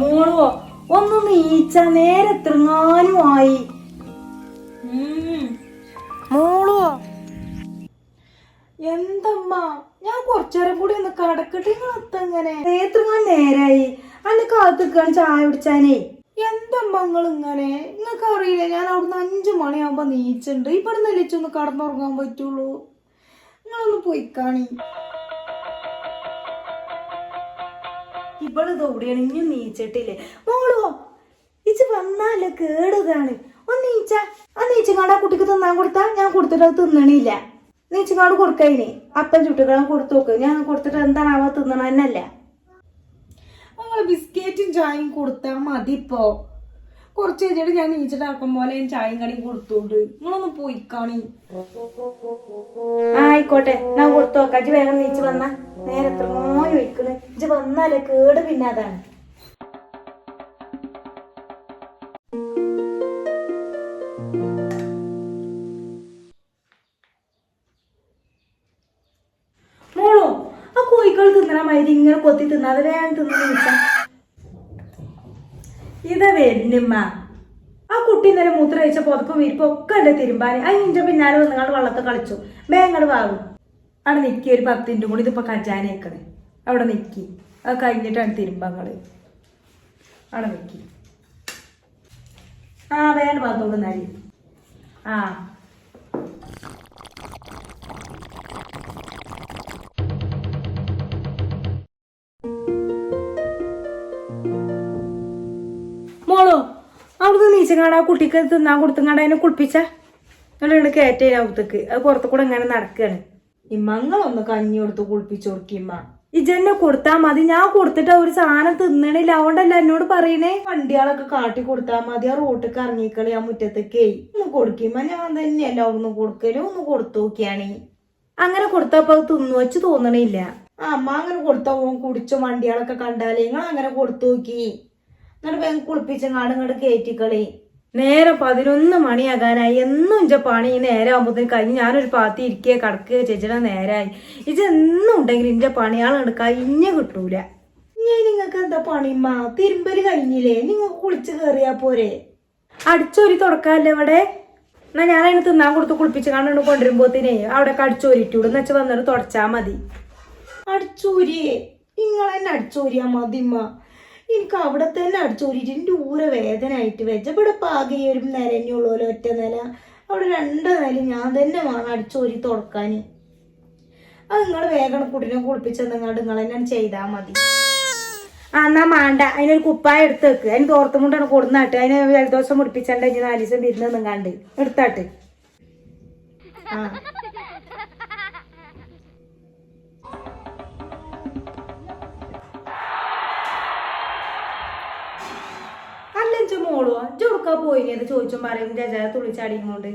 മോളോ ഒന്ന് നീച്ച നേരെ തൃങ്ങാനുമായി ആയി എന്തമ്മ ഞാൻ കുറച്ചേരം കൂടി ഒന്ന് കടക്കട്ടെ നിങ്ങളെത്തങ്ങനെ? നേത്രങ്ങൾ നേരായി. അന്ന് കാത്തുക്കാൻ ചായ കുടിച്ചാനേ. എന്തമ്മ നിങ്ങൾ ഇങ്ങനെ നിങ്ങൾക്ക് അറിയില്ല ഞാൻ അവിടുന്ന് അഞ്ചു മണിയാകുമ്പോ നീച്ചുണ്ട്. ഇപ്പൊ നിലച്ചൊന്ന് കടന്നുറങ്ങാൻ പറ്റുള്ളൂ. നിങ്ങളൊന്ന് പോയിക്കാണി ഇവൾ ഓടിയാണ് ഇനിയും നീച്ചിട്ടില്ലേ? മോളോ ഇച്ച് വന്നാലേ കേടുകയാണ് ഒന്ന് നീച്ച. ആ നീച്ചങ്ങാട് ആ കുട്ടിക്ക് തിന്നാൻ കൊടുത്താ ഞാൻ കൊടുത്തിട്ട് അത് തിന്നണില്ല. നീച്ചങ്ങാട് കൊടുക്കയിനെ. അപ്പം ചുട്ടുകളും കൊടുത്തു നോക്ക്. ഞാൻ കൊടുത്തിട്ട് എന്താണാവോ തിന്നണ തന്നെയല്ല? ഞങ്ങൾ ബിസ്ക്കറ്റും ചായയും കൊടുത്താൽ മതി ഇപ്പോ കുറച്ച് കഴിഞ്ഞിട്ട് ഞാൻ നീച്ചിട്ടാക്കും പോലെ ഞാൻ ചായയും കടിയും കൊടുത്തോണ്ട്. നിങ്ങളൊന്ന് പോയി കാണി ആയിക്കോട്ടെ. ഞാൻ കൊടുത്തു നോക്കാം. വേഗം നീച്ച് വന്ന. നേരെ എത്രയോ ചോദിക്കണ് ഇജ്ജ് വന്നാലേ കേട് പിന്നെ അതാണ്. മോളോ ആ കോഴികൾ തിന്നണ മതി ഇങ്ങനെ കൊത്തി തിന്നാതെ ഞാൻ തിന്നു ഇതാ വരുന്നമ്മ. ആ കുട്ടി ഇന്നലെ മൂത്ര കഴിച്ച പുതക്കും വീരിപ്പും ഒക്കെ ഉണ്ട് തിരുമ്പാന്. നിന്റെ പിന്നാലെ വന്നുകൊണ്ട് വള്ളത്ത് കളിച്ചു. ബേങ്ങട് വാങ്ങും. അവിടെ നിൽക്കിയ ഒരു പത്തിന്റെ കൂടി ഇതിപ്പോൾ കജാനേക്കണ് അവിടെ നിൽക്കി അത് കഴിഞ്ഞിട്ടാണ് തിരുമ്പങ്ങൾ. അവിടെ നിൽക്കി ആ വേണ്ട ഭാഗത്തോട് നരി ആ. മോളോ കുട്ടിക്ക് തിന്നാൻ കൊടുത്തങ്ങാട് അതിനെ കുളിപ്പിച്ച? നിങ്ങളിവിടെ കയറ്റേ അത് പുറത്തു കൂടെ ഇങ്ങനെ നടക്കുകയാണ് ഇമ്മങ്ങളൊന്ന് കഞ്ഞി കൊടുത്ത് കുളിപ്പിച്ചു കൊടുക്കിമ്മ ഇജന്നെ കൊടുത്താ മതി. ഞാൻ കൊടുത്തിട്ട് ഒരു സാധനം തിന്നണില്ല. അതുകൊണ്ടല്ല എന്നോട് പറയണേ? വണ്ടികളൊക്കെ കാട്ടി കൊടുത്താ മതി. ആ റോട്ടിക്ക് ഇറങ്ങിക്കളി ആ മുറ്റത്തേക്കേ. ഒന്ന് കൊടുക്കുമ്പോ ഞാൻ തന്നെയല്ല ഒന്ന് കൊടുക്കലും. ഒന്ന് കൊടുത്തു നോക്കിയാണ്. അങ്ങനെ കൊടുത്തപ്പോ അത് തിന്നു വെച്ച് തോന്നണില്ല. ആ അമ്മ അങ്ങനെ കൊടുത്താ പോകും കുടിച്ച വണ്ടികളൊക്കെ കണ്ടാലേ. നിങ്ങൾ അങ്ങനെ കൊടുത്തു നോക്കി. എന്നിട്ട് കുളിപ്പിച്ചങ്ങാട് ഇങ്ങോട്ട് കയറ്റിക്കളി നേരെ പതിനൊന്ന് മണിയാകാനായി. എന്നും ഇഞ്ച പണി ഈ നേരം ആകുമ്പോഴത്തേന് കഴിഞ്ഞ് ഞാനൊരു പാത്തി ഇരിക്കുക കിടക്കുക ചേച്ചിയുടെ നേരായി. ഇത് എന്നും ഉണ്ടെങ്കിൽ ഇന്റെ പണിയാളുണ്ട് ഇഞ്ഞ കിട്ടൂല. ഞാൻ നിങ്ങൾക്ക് എന്താ പണിമ്മ തിരുമ്പൽ കഴിഞ്ഞില്ലേ? നിങ്ങൾ കുളിച്ച് കയറിയാ പോരെ. അടിച്ചോരി തുടക്കാല്ലേ ഇവിടെ? എന്നാ ഞാൻ അതിന് തിന്നാൻ കൊടുത്ത് കുളിപ്പിച്ച് കണ്ടു കൊണ്ടുവരുമ്പോത്തിനെ അവിടെ അടിച്ചോരിട്ടൂടെ എന്ന് വെച്ച് വന്നിട്ട് തുടച്ചാ മതി. അടിച്ചോരിയേ നിങ്ങൾ തന്നെ അടിച്ചോരിയാ മതിമ്മ എനിക്ക് അവിടെ തന്നെ അടിച്ചു എന്റെ ഊര വേദനയായിട്ട് വെച്ച ഇവിടെ പാകി ഒരു നിരഞ്ഞുള്ളൂ ഒറ്റ നില. അവിടെ രണ്ട് നില ഞാൻ തന്നെ വേണം അടിച്ചോരി തുടക്കാൻ അത് നിങ്ങൾ വേഗം കുട്ടിനെ കുളിപ്പിച്ചെന്നങ്ങാണ്ട് നിങ്ങൾ തന്നെ ചെയ്താൽ മതി. ആ എന്നാ മാണ്ട. അതിനൊരു കുപ്പായ എടുത്ത് വെക്ക്. അതിന് തോർത്തും കൊണ്ടാണ് കൊടുന്നാട്ട്. അതിന് ജലദോഷം മുടിപ്പിച്ചാണ്ട് നാല് ദിവസം വിരുന്ന് നിങ്ങാണ്ട് എടുത്താട്ട്. ആ. മോളോ ചൊടുക്കാ പോയിനത് ചോദിച്ചും പറയും. രജ തുള്ളിച്ചാടിയും കൊണ്ട്.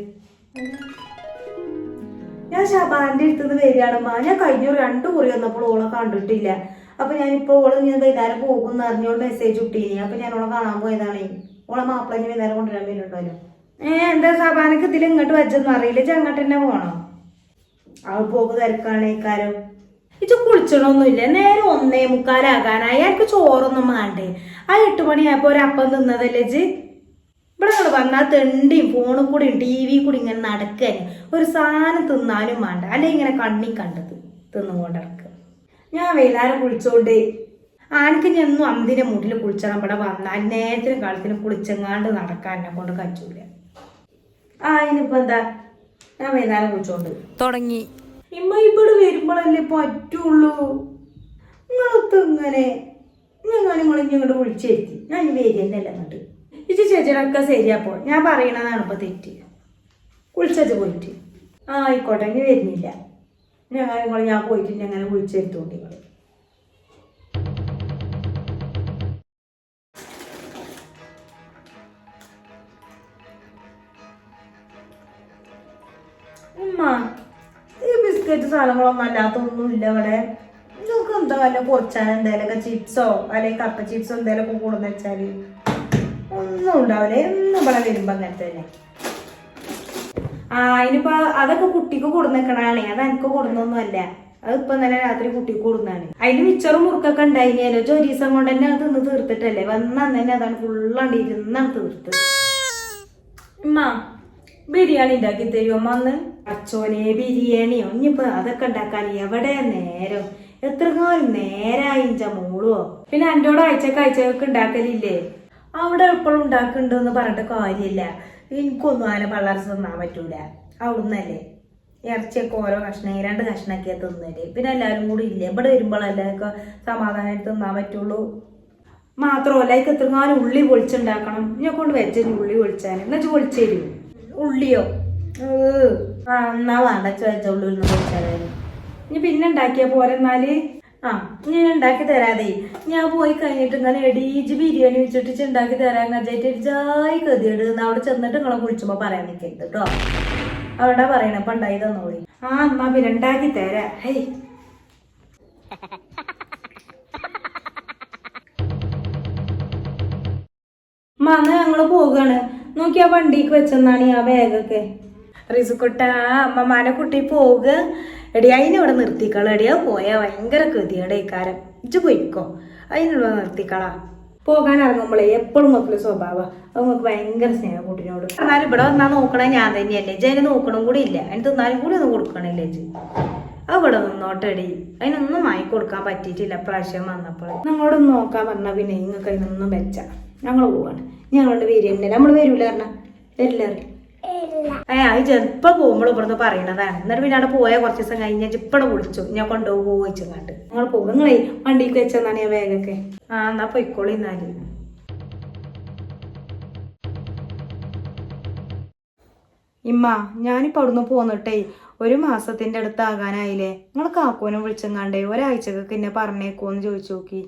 ഞാൻ ഷബാന്റെ അടുത്തുനിന്ന് വരികയാണമ്മ ഞാൻ കഴിഞ്ഞ രണ്ടു കുറി വന്നപ്പോൾ ഓളെ കണ്ടിട്ടില്ല. അപ്പൊ ഞാൻ ഇപ്പൊ ഓൾ ഞാൻ വൈകുന്നേരം പോകും അറിഞ്ഞോണ്ട് മെസ്സേജ് ഇട്ടീനി. അപ്പൊ ഞാൻ ഓളെ കാണാൻ പോയതാണ്. ഓളെ മാപ്പിള ഇനി വൈകുന്നേരം കൊണ്ടുവരാൻ വരുന്നുണ്ടല്ലോ ഏ എന്താ സബാനക്ക് ഇതിൽ ഇങ്ങോട്ട് വെച്ചൊന്നും അറിയില്ല. ചങ്ങട്ട് തന്നെ പോണോ? അവൾ പോക്ക് തിരക്കാണ് ഇക്കാരം ഇത് കുളിച്ചണൊന്നുമില്ല. നേരെ ഒന്നേ മുക്കാലാകാനായി. അയാൾക്ക് ചോറൊന്നും വേണ്ടേ ആ എട്ട് മണിയായപ്പോ ഒരപ്പം തിന്നതല്ലേ ജി ഇവിടെ നിങ്ങൾ വന്നാൽ തെണ്ടിയും ഫോണും കൂടി ടി വി കൂടി ഇങ്ങനെ നടക്കാൻ ഒരു സാധനം തിന്നാനും വേണ്ട അല്ലെ ഇങ്ങനെ കണ്ണി കണ്ടത് തിന്നുകൊണ്ട് ഇറക്കുക ഞാൻ വൈകുന്നേരം കുളിച്ചോണ്ട് ആനക്ക് ഞാൻ ഒന്നും അന്തിന്റെ മുട്ടിൽ കുളിച്ചണം. ഇവിടെ വന്നാൽ നേരത്തിനും കാലത്തിനും കുളിച്ചെങ്ങാണ്ട് നടക്കാൻ എന്നെ കൊണ്ട് കഴിച്ചൂല ആ ഇനിയിപ്പോ എന്താ? ഞാൻ വൈകുന്നേരം കുളിച്ചോണ്ട് തുടങ്ങി. ഇമ്മ ഇവിടെ വരുമ്പോഴല്ലേ പറ്റുള്ളൂ? നിങ്ങളൊത്ത് ഇങ്ങനെ ഞങ്ങൾ നിങ്ങൾ ഇങ്ങോട്ട് വിളിച്ചെത്തി ഞാൻ ഇനി വരികയെന്നല്ല അങ്ങോട്ട് ഇത് ചേച്ചിയൊക്കെ ശരിയപ്പോ? ഞാൻ പറയണതാണ് ഇപ്പൊ തെറ്റി. വിളിച്ചത് പോയിട്ട്. ആ ആയിക്കോട്ടെ ഇനി വരുന്നില്ല. ഞങ്ങൾ നിങ്ങൾ ഞാൻ പോയിട്ട് ഞങ്ങനെ വിളിച്ചെടുത്തോണ്ട് നിങ്ങൾ ഉമ്മ ബിസ്ക്കറ്റ് സാധനങ്ങളൊന്നും അല്ലാത്തൊന്നും ഇല്ല ഇവിടെ. നിങ്ങൾക്ക് എന്താ വല്ല കുറച്ചാൽ എന്തെങ്കിലുമൊക്കെ ചിപ്സോ അല്ലെങ്കിൽ കപ്പ ചിപ്സോ എന്തെങ്കിലുമൊക്കെ കൂടുന്ന വെച്ചാൽ ഒന്നും ഉണ്ടാവില്ല. എന്നും ഇവിടെ വരുമ്പോ അങ്ങനെ തന്നെ. ആ അതിനിപ്പോ അതൊക്കെ കുട്ടിക്ക് കൊടുന്നേക്കണാണേ അത് എനിക്ക് കൊടുന്നൊന്നും അല്ല അതിപ്പോ ഇന്നലെ രാത്രി കുട്ടിക്ക് കൊടുന്നാണ് അതിന് മിച്ചറും മുറുക്കൊക്കെ ഉണ്ടായിനല്ലോ ജോലീസം കൊണ്ട് തന്നെ അത് തിന്ന് തീർത്തിട്ടല്ലേ. വന്നാൽ തന്നെ അതാണ് ഫുള്ളാണ്ട് ഇരുന്നാണ് തീർത്ത് ഉമ്മ ബിരിയാണി ഉണ്ടാക്കി തരുമോ? അന്ന് അച്ചോനെ ബിരിയാണിയോ? ഇനിയിപ്പോ അതൊക്കെ ഉണ്ടാക്കാൻ എവിടെ നേരം? എത്ര കാലം നേരായി ഇഞ്ച മോളുവോ? പിന്നെ അന്റോട് ആഴ്ചക്ക് ആഴ്ചക്ക് ഉണ്ടാക്കലില്ലേ? അവിടെ എപ്പോഴും ഉണ്ടാക്കുന്നുണ്ടെന്ന് പറഞ്ഞിട്ട് കാര്യമില്ല. എനിക്കൊന്നും ആന പള്ളാർ തിന്നാൻ പറ്റൂല. അവിടുന്നല്ലേ. ഇറച്ചിയൊക്കെ ഓരോ കഷ്ണം രണ്ട് കഷ്ണമൊക്കെ തിന്നൽ. പിന്നെ എല്ലാവരും കൂടി ഇല്ല? ഇവിടെ വരുമ്പോഴല്ലേ സമാധാനമായിട്ട് തിന്നാൻ പറ്റുള്ളൂ. മാത്രമല്ല എത്ര എത്രങ്ങാനും ഉള്ളി പൊളിച്ചുണ്ടാക്കണം. ഇനി കൊണ്ട് വെച്ചു ഉള്ളി പൊളിച്ചാൽ എന്നാ പൊളിച്ചു ഉള്ളിയോ? എന്നാ വേണ്ട വെച്ച ഉള്ളി ഒന്ന് ഇനി പിന്നെ ഉണ്ടാക്കിയ പോലെ എന്നാൽ? ആ ഞാൻ ഉണ്ടാക്കി തരാതെ. ഞാൻ പോയി കഴിഞ്ഞിട്ട് ഇങ്ങനെ എടീജ് ബിരിയാണി വെച്ചിട്ട് ഉണ്ടാക്കി തരാൻ കജായിട്ട് ജായി കതിയട് അവിടെ ചെന്നിട്ട് നിങ്ങളെ കുളിച്ചുമ്പോ പറയാൻ നിൽക്കരുത് കേട്ടോ അവിടെ പറയണ? അപ്പൊ ഉണ്ടായി തന്നോളി. ആ എന്നാ പിന്നെ ഉണ്ടാക്കി തരാ. ഹേയ്. മന്ന് ഞങ്ങൾ പോകാണ്. നോക്കി ആ വണ്ടിക്ക് വെച്ചെന്നാണ് ആ ബാഗൊക്കെ. റിസുക്കുട്ട അമ്മമാനെ കുട്ടി പോവുക എടി അതിനിവിടെ നിർത്തിക്കള. എടിയാ പോയാ ഭയങ്കര കൃതിയുടെ ഇക്കാരം ഇജ്ജ് പോയിക്കോ. അതിനുള്ള നിർത്തിക്കളാ. പോകാൻ ഇറങ്ങുമ്പോഴേ എപ്പോഴും മക്കളുടെ സ്വഭാവം. അത് നമുക്ക് ഭയങ്കര സ്നേഹം കുട്ടിനോട്. എന്നാലും ഇവിടെ വന്നാൽ നോക്കണേ ഞാൻ തന്നെയല്ലേ. ഇജ്ജ് നോക്കണം കൂടി ഇല്ല. അതിന് തിന്നാലും കൂടി ഒന്നും കൊടുക്കണില്ല ഇജ്ജ്. അത് ഇവിടെ നിന്നോട്ടെടി അതിനൊന്നും വാങ്ങി കൊടുക്കാൻ പറ്റിയിട്ടില്ല പ്രാവശ്യം വന്നപ്പോൾ ഞങ്ങളോടൊന്ന് നോക്കാൻ പറഞ്ഞാൽ പിന്നെ നിങ്ങൾക്ക് അതിനൊന്നും വെച്ച. ഞങ്ങൾ പോവാണ്. ഞങ്ങളുടെ തന്നെ നമ്മൾ വരൂല പറഞ്ഞ? വരില്ല ഏ അത് ചെറുപ്പം പോകുമ്പോൾ ഇവിടുന്ന് പറയണതാണ്. എന്നിട്ട് പിന്നെ അവിടെ പോയാൽ കുറച്ച് ദിവസം കഴിഞ്ഞാൽ ഇപ്പടെ വിളിച്ചു. ഞാൻ കൊണ്ടുപോകുമോ ചോദിച്ചങ്ങാട്ട് നിങ്ങൾ പോകും. നിങ്ങളെ വണ്ടിക്ക് വെച്ചെന്നാണ് ഞാൻ വേഗമൊക്കെ ആ എന്നാ പൊയ്ക്കോളി എന്നാൽ. ഇമ്മ ഞാനിപ്പോ അവിടുന്ന് പോന്നിട്ടേ ഒരു മാസത്തിന്റെ അടുത്ത് ആകാനായില്ലേ നിങ്ങൾ കാക്കൂനെ വിളിച്ചെങ്ങാണ്ടേ ഒരാഴ്ചക്കൊക്കെ എന്നെ പറഞ്ഞേക്കോന്ന് ചോദിച്ചു നോക്കി.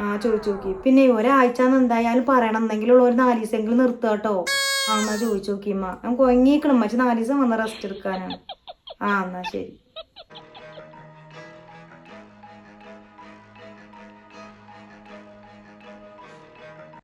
ആ ചോദിച്ചു നോക്കി. പിന്നെ ഒരാഴ്ച എന്തായാലും പറയണം. എന്തെങ്കിലും ഒരു നാല് ദിവസമെങ്കിലും നിർത്തുക കേട്ടോ. ആ എന്നാ ചോദിച്ചു നോക്കിയമ്മ ഞാൻ കൊങ്ങിക്കണം മറ്റു നാല് ദിവസം വന്ന് റെസ്റ്റ് എടുക്കാനാണ്. ആ എന്നാ ശരി.